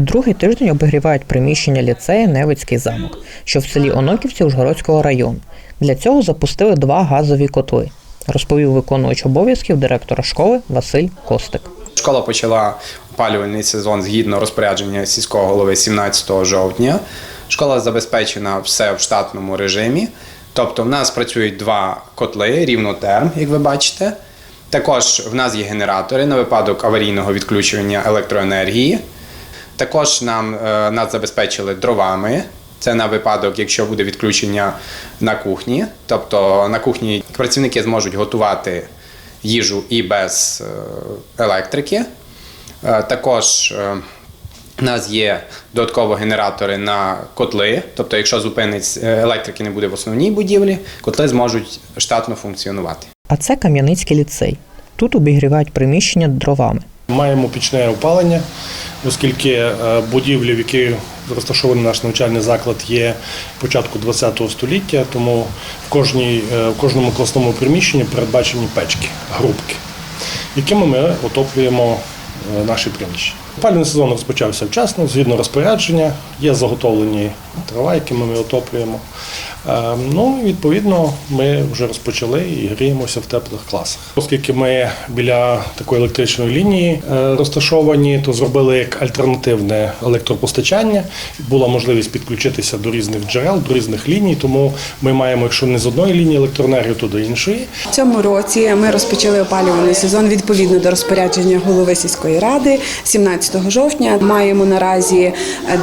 Другий тиждень обігрівають приміщення ліцею Невицький замок, що в селі Оноківці Ужгородського району. Для цього запустили два газові котли, розповів виконувач обов'язків директора школи Василь Костик. Школа почала опалювальний сезон згідно розпорядження сільського голови 17 жовтня. Школа забезпечена все в штатному режимі. Тобто в нас працюють два котли рівнотерм, як ви бачите. Також в нас є генератори на випадок аварійного відключення електроенергії. Також нам е, нас забезпечили дровами. Це на випадок, якщо буде відключення на кухні. Тобто на кухні працівники зможуть готувати їжу і без е, електрики. Е, Також у нас є додатково генератори на котли. Тобто, якщо зупинить електрики не буде в основній будівлі, котли зможуть штатно функціонувати. А це Кам'яницький ліцей. Тут обігрівають приміщення дровами. Маємо пічне опалення, оскільки е, будівлі, в якій розташований наш навчальний заклад, є початку ХХ століття, тому в, кожній, е, в кожному класному приміщенні передбачені печки, грубки, якими ми отоплюємо е, наші приміщення. Опалювальний сезон розпочався вчасно, згідно розпорядження, є заготовлені дрова, якими ми отоплюємо. Е, Ну, відповідно, ми вже розпочали і гріємося в теплих класах. Оскільки ми біля такої електричної лінії е, розташовані, то зробили як альтернативне електропостачання. Була можливість підключитися до різних джерел, до різних ліній. Тому ми маємо, якщо не з одної лінії електроенергію, то до іншої. В цьому році ми розпочали опалювальний сезон відповідно до розпорядження голови сільської ради 17 жовтня. Маємо наразі е,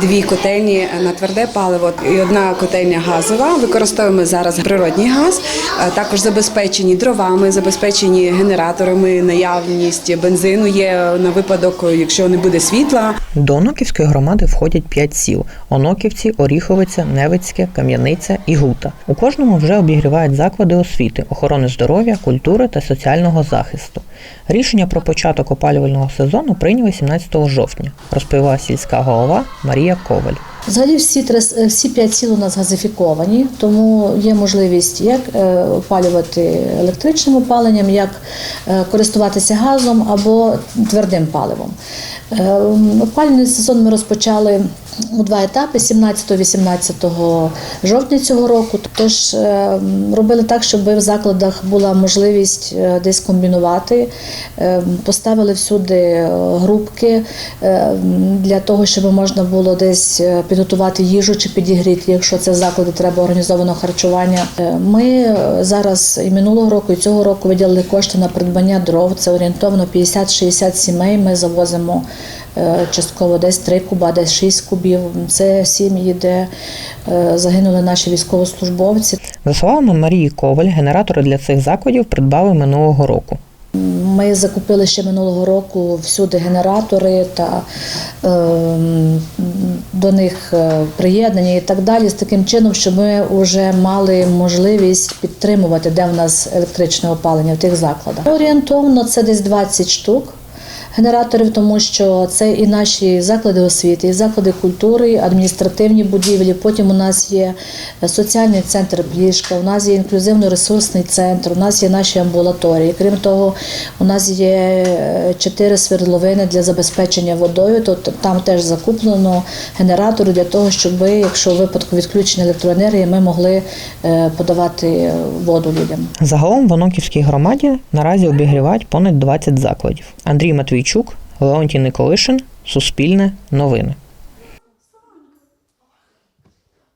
дві котельні на тверде паливо і одна котельня газова. Використовуємо зараз природній газ. Е, Також забезпечені дровами, забезпечені генераторами. Наявність бензину є на випадок, якщо не буде світла. До Оноківської громади входять п'ять сіл: Оноківці, Оріховиця, Невицьке, Кам'яниця і Гута. У кожному вже обігрівають заклади освіти, охорони здоров'я, культури та соціального захисту. Рішення про початок опалювального сезону прийняли 17 жовтня, розповіла сільська голова Марія Коваль. Взагалі всі трес- всі п'ять сіл у нас газифіковані, тому є можливість як е, опалювати електричним опаленням, як е, користуватися газом або твердим паливом. Е, Опалювальний сезон ми розпочали у два етапи: 17-18 жовтня цього року. Тож е, робили так, щоб в закладах була можливість е, десь комбінувати. Е, Поставили всюди групки для того, щоб можна було десь підготувати їжу чи підігріти, якщо це заклади треба організованого харчування. Ми зараз і минулого року, і цього року виділили кошти на придбання дров. Це орієнтовно 50-60 сімей. Ми завозимо частково десь 3 куба, десь 6 кубів. Це сім'ї, де е, загинули наші військовослужбовці. За словами Марії Коваль, генератори для цих закладів придбали минулого року. Ми закупили ще минулого року всюди генератори та е, до них е, приєднання і так далі, з таким чином, щоб ми вже мали можливість підтримувати, де в нас електричне опалення в тих закладах. Орієнтовно це десь 20 штук. Генераторів, тому що це і наші заклади освіти, і заклади культури, адміністративні будівлі. Потім у нас є соціальний центр Плішка, у нас є інклюзивно-ресурсний центр, у нас є наші амбулаторії. Крім того, у нас є е, чотири свердловини для забезпечення водою. То там теж закуплено генератори для того, щоб, якщо в випадку відключення електроенергії, ми могли е, подавати воду людям. Загалом в Оноківській громаді наразі обігрівають понад 20 закладів. Андрій Матвійчук, Леонтій Николишин, Суспільне, Новини.